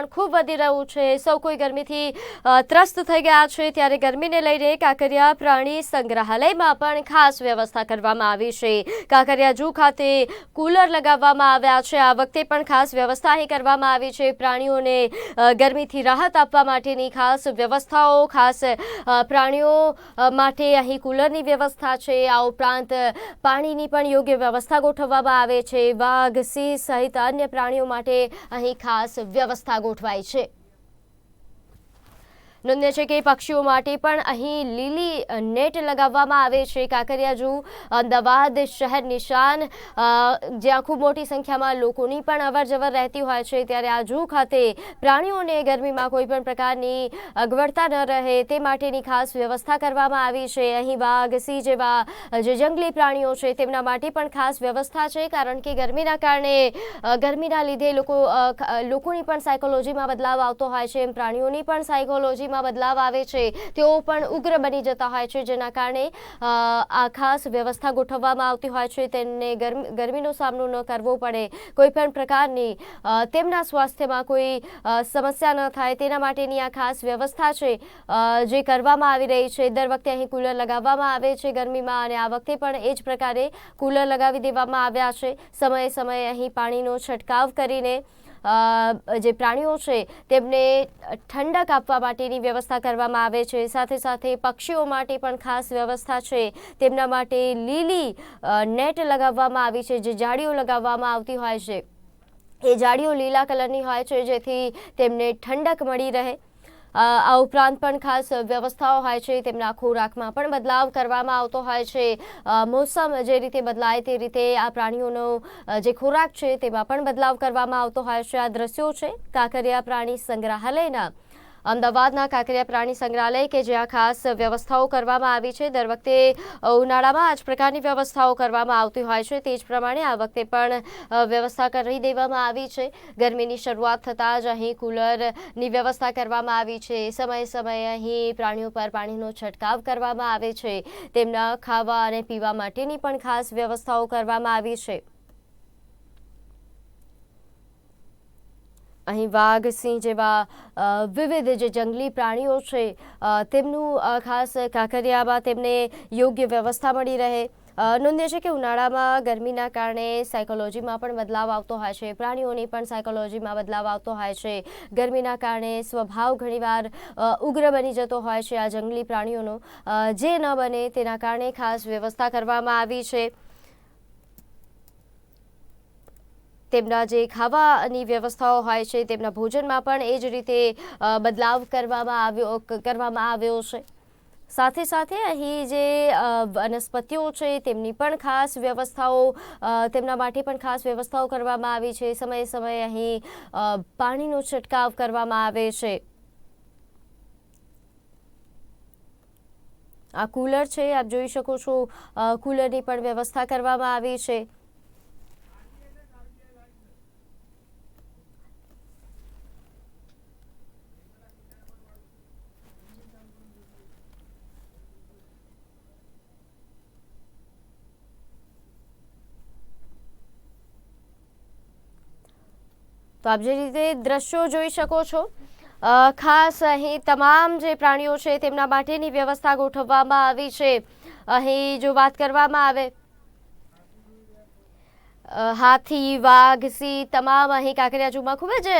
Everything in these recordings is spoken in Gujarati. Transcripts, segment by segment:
તાપમાન ખૂબ વધી રહ્યું છે. સૌ કોઈ ગરમીથી ત્રસ્ત થઈ ગયા છે. ત્યારે ગરમીને લઈને કાંકરિયા પ્રાણી સંગ્રહાલયમાં પણ ખાસ વ્યવસ્થા કરવામાં આવી છે. કાંકરિયા જૂ ખાતે કુલર લગાવવામાં આવ્યા છે. આ વખતે પણ ખાસ વ્યવસ્થા અહીં કરવામાં આવી છે. પ્રાણીઓને ગરમીથી રાહત આપવા માટેની ખાસ વ્યવસ્થાઓ, ખાસ પ્રાણીઓ માટે અહીં કુલરની વ્યવસ્થા છે. આ ઉપરાંત પાણીની પણ યોગ્ય વ્યવસ્થા ગોઠવવામાં આવે છે. વાઘ, સિંહ સહિત અન્ય પ્રાણીઓ માટે અહીં ખાસ વ્યવસ્થા ગોઠવાઈ છે. નોંધ્ય છે કે પક્ષીઓ માટે પણ અહીં લીલી નેટ લગાવવામાં આવે છે. કાંકરિયાજુ અમદાવાદ શહેર નિશાન જ્યાં ખૂબ મોટી સંખ્યામાં લોકોની પણ અવર જવર રહેતી હોય છે. ત્યારે આ જૂ ખાતે પ્રાણીઓને ગરમીમાં કોઈ પણ પ્રકારની અગવડતા ન રહે તે માટેની ખાસ વ્યવસ્થા કરવામાં આવી છે. અહીં વાઘ, સિંહ જેવા જે જંગલી પ્રાણીઓ છે તેમના માટે પણ ખાસ વ્યવસ્થા છે, કારણ કે ગરમીના કારણે ગરમીના લીધે લોકો લોકોની પણ સાયકોલોજીમાં બદલાવ આવતો હોય છે. એમ પ્રાણીઓની પણ સાયકોલોજીમાં બદલાવ આવે છે, તેઓ પણ ઉગ્ર બની જતા હોય છે, જેના કારણે આ ખાસ વ્યવસ્થા ગોઠવવામાં આવતી હોય છે, તેમને ગરમ, ગરમીનો સામનો ન કરવો પડે. કોઈ પણ પ્રકારની તેમના સ્વાસ્થ્યમાં કોઈ સમસ્યા ન થાય, તેના માટેની આ ખાસ વ્યવસ્થા છે જે કરવામાં આવી રહી છે. દર વખતે અહીં કુલર લગાવવામાં આવે છે ગરમીમાં અને આ વખતે પણ એ જ પ્રકારે કુલર લગાવી દેવામાં આવ્યા છે. સમયે સમયે અહીં પાણીનો છંટકાવ કરીને જે પ્રાણીઓ છે, તેમને ઠંડક આપવા માટેની વ્યવસ્થા કરવામાં આવે છે. સાથે સાથે પક્ષીઓ માટે પણ ખાસ વ્યવસ્થા છે. તેમના માટે લીલી નેટ લગાવવામાં આવી છે, જે જાળીઓ લગાવવામાં આવતી હોય છે. એ જાળીઓ લીલા કલરની હોય છે, જેથી તેમને ઠંડક મળી રહે. આ ઉપરાંત પણ ખાસ વ્યવસ્થાઓ હોય છે, તેમના ખોરાકમાં પણ બદલાવ કરવામાં આવતો હોય છે. મોસમ જે રીતે બદલાય તે રીતે આ પ્રાણીઓનો જે ખોરાક છે તેમાં પણ બદલાવ કરવામાં આવતો હોય છે. આ દ્રશ્યો છે કાંકરિયા પ્રાણી સંગ્રહાલયના અમદાવાદના કાંકરિયા પ્રાણી સંગ્રહાલય કે જ્યાં ખાસ વ્યવસ્થાઓ કરવામાં આવી છે. દર વખતે ઉનાળામાં આ જ પ્રકારની વ્યવસ્થાઓ કરવામાં આવતી હોય છે. તે જ પ્રમાણે આ વખતે પણ વ્યવસ્થા કરી દેવામાં આવી છે. ગરમીની શરૂઆત થતાં જ અહીં કુલરની વ્યવસ્થા કરવામાં આવી છે. સમયે સમયે અહીં પ્રાણીઓ પર પાણીનો છંટકાવ કરવામાં આવે છે. તેમના ખાવા અને પીવા માટેની પણ ખાસ વ્યવસ્થાઓ કરવામાં આવી છે. અહીં વાઘ, સિંહ જેવા વિવિધ જે જંગલી પ્રાણીઓ છે તેમનું ખાસ કાંકરિયામાં તેમને યોગ્ય વ્યવસ્થા મળી રહે. નોંધે છે કે ઉનાળામાં ગરમીના કારણે સાયકોલોજીમાં પણ બદલાવ આવતો હોય છે. પ્રાણીઓની પણ સાયકોલોજીમાં બદલાવ આવતો હોય છે. ગરમીના કારણે સ્વભાવ ઘણીવાર ઉગ્ર બની જતો હોય છે આ જંગલી પ્રાણીઓનો. જે ન બને તેના કારણે ખાસ વ્યવસ્થા કરવામાં આવી છે. તેમના જે ખાવાની વ્યવસ્થાઓ હોય છે, તેમના ભોજનમાં પણ એ જ રીતે બદલાવ કરવામાં આવ્યો કરવામાં આવ્યો છે. સાથે સાથે અહીં જે વનસ્પતિઓ છે, તેમની પણ ખાસ વ્યવસ્થાઓ તેમના માટે પણ ખાસ વ્યવસ્થાઓ કરવામાં આવી છે. સમયે સમયે અહીં પાણીનો છંટકાવ કરવામાં આવે છે. આ કુલર છે, આપ જોઈ શકો છો કુલરની પણ વ્યવસ્થા કરવામાં આવી છે. તો આપ જે રીતે દ્રશ્યો જોઈ શકો છો ખાસ અહીં તમામ જે પ્રાણીઓ છે તેમના માટેની વ્યવસ્થા ગોઠવવામાં આવી છે. અહીં જો વાત કરવામાં આવે હાથી, વાઘ, સિંહ તમામ અહીં કાંકરિયાજુમાં ખૂબ જ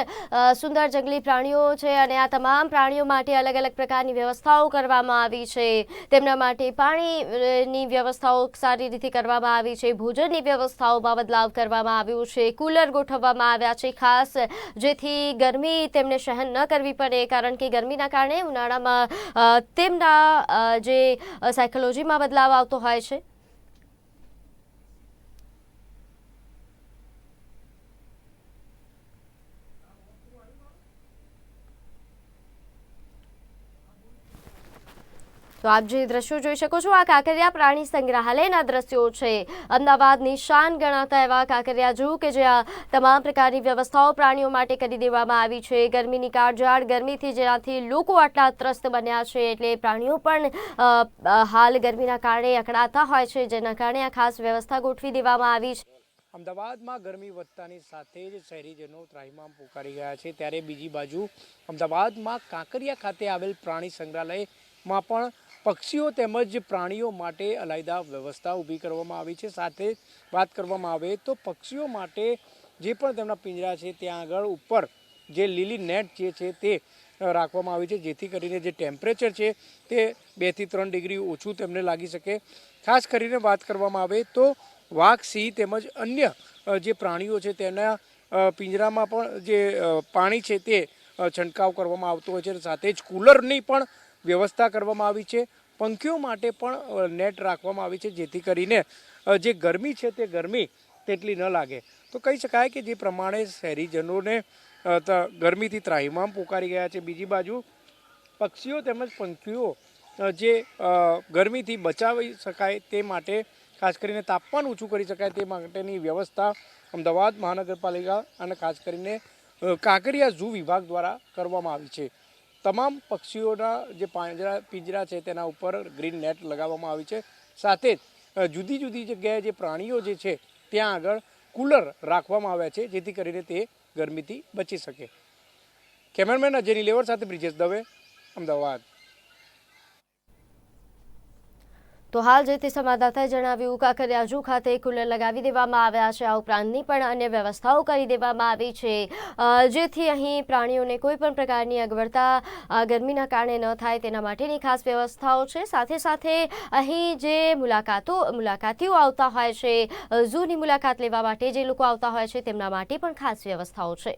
સુંદર જંગલી પ્રાણીઓ છે અને આ તમામ પ્રાણીઓ માટે અલગ અલગ પ્રકારની વ્યવસ્થાઓ કરવામાં આવી છે. તેમના માટે પાણીની વ્યવસ્થાઓ સારી રીતે કરવામાં આવી છે. ભોજનની વ્યવસ્થાઓમાં બદલાવ કરવામાં આવ્યો છે. કુલર ગોઠવવામાં આવ્યા છે. ખાસ જેથી ગરમી તેમને સહન ન કરવી પડે, કારણ કે ગરમીના કારણે ઉનાળામાં તેમના જે સાયકોલોજીમાં બદલાવ આવતો હોય છે. તો આપ જે દ્રશ્યો જોઈ શકો છો, આ કાંકરિયા પ્રાણી સંગ્રહાલયના દ્રશ્યો છે. અમદાવાદની શાન ગણાતા એવા કાંકરિયા જૂ કે જ્યાં તમામ પ્રકારની વ્યવસ્થાઓ પ્રાણીઓ માટે કરી દેવામાં આવી છે. ગરમીની કાળઝાળ ગરમીથી જેનાથી લોકો આટલા ત્રસ્ત બન્યા છે એટલે પ્રાણીઓ પણ હાલ ગરમીના કારણે અકળાતા હોય છે, જેના કારણે આ ખાસ વ્યવસ્થા ગોઠવી દેવામાં આવી છે. અમદાવાદમાં ગરમી વધતાની સાથે જ શહેરીજનો ત્રાહિમામ પોકારી ગયા છે. ત્યારે બીજી બાજુ અમદાવાદમાં કાંકરિયા ખાતે આવેલ પ્રાણી સંગ્રહાલયમાં પણ પક્ષીઓ તેમજ પ્રાણીઓ માટે અલાયદા વ્યવસ્થા ઊભી કરવામાં આવી છે. સાથે વાત કરવામાં આવે તો પક્ષીઓ માટે જે પણ તેમના પિંજરા છે, ત્યાં આગળ ઉપર જે લીલી નેટ જે છે તે રાખવામાં આવી છે. જેથી કરીને જે ટેમ્પરેચર છે તે બેથી ત્રણ ડિગ્રી ઓછું તેમને લાગી શકે. ખાસ કરીને વાત કરવામાં આવે તો વાઘ, સિંહ તેમજ અન્ય જે પ્રાણીઓ છે તેના પિંજરામાં પણ જે પાણી છે તે છંટકાવ કરવામાં આવતો હોય છે. સાથે જ કુલરની પણ વ્યવસ્થા કરવામાં આવી છે. પંખીઓ માટે પણ નેટ રાખવામાં આવી છે જેથી કરીને જે ગરમી છે તે ગરમી તેટલી ન લાગે. તો કહી શકાય કે જે પ્રમાણે શહેરીજનોને ગરમીથી ત્રાહિમામ પોકારી ગયા છે. બીજી બાજુ, પક્ષીઓ તેમજ પંખીઓ જે ગરમીથી બચાવી શકાય તે માટે, ખાસ કરીને તાપમાન ઓછું કરી શકાય તે માટેની વ્યવસ્થા અમદાવાદ મહાનગરપાલિકા અને ખાસ કરીને કાંકરિયા ઝૂ વિભાગ દ્વારા કરવામાં આવી છે. તમામ પક્ષીઓના જે પાંજરા, પિંજરા છે તેના ઉપર ગ્રીન નેટ લગાવવામાં આવી છે. સાથે જ જુદી જુદી જગ્યાએ જે પ્રાણીઓ જે છે, ત્યાં આગળ કુલર રાખવામાં આવ્યા છે, જેથી કરીને તે ગરમીથી બચી શકે. કેમેરામેન અજયની લેવર સાથે બ્રિજેશ દવે, અમદાવાદ. તો હાલ જે તે સંવાદદાતાએ જણાવ્યું કાંકરિયાજુ ખાતે કુલર લગાવી દેવામાં આવ્યા છે. આ ઉપરાંતની પણ અન્ય વ્યવસ્થાઓ કરી દેવામાં આવી છે. જેથી અહીં પ્રાણીઓને કોઈ પણ પ્રકારની અગવડતા ગરમીના કારણે ન થાય તેના માટેની ખાસ વ્યવસ્થાઓ છે. સાથે સાથે અહીં જે મુલાકાતો, મુલાકાતીઓ આવતા હોય છે ઝૂની મુલાકાત લેવા માટે જે લોકો આવતા હોય છે તેમના માટે પણ ખાસ વ્યવસ્થાઓ છે.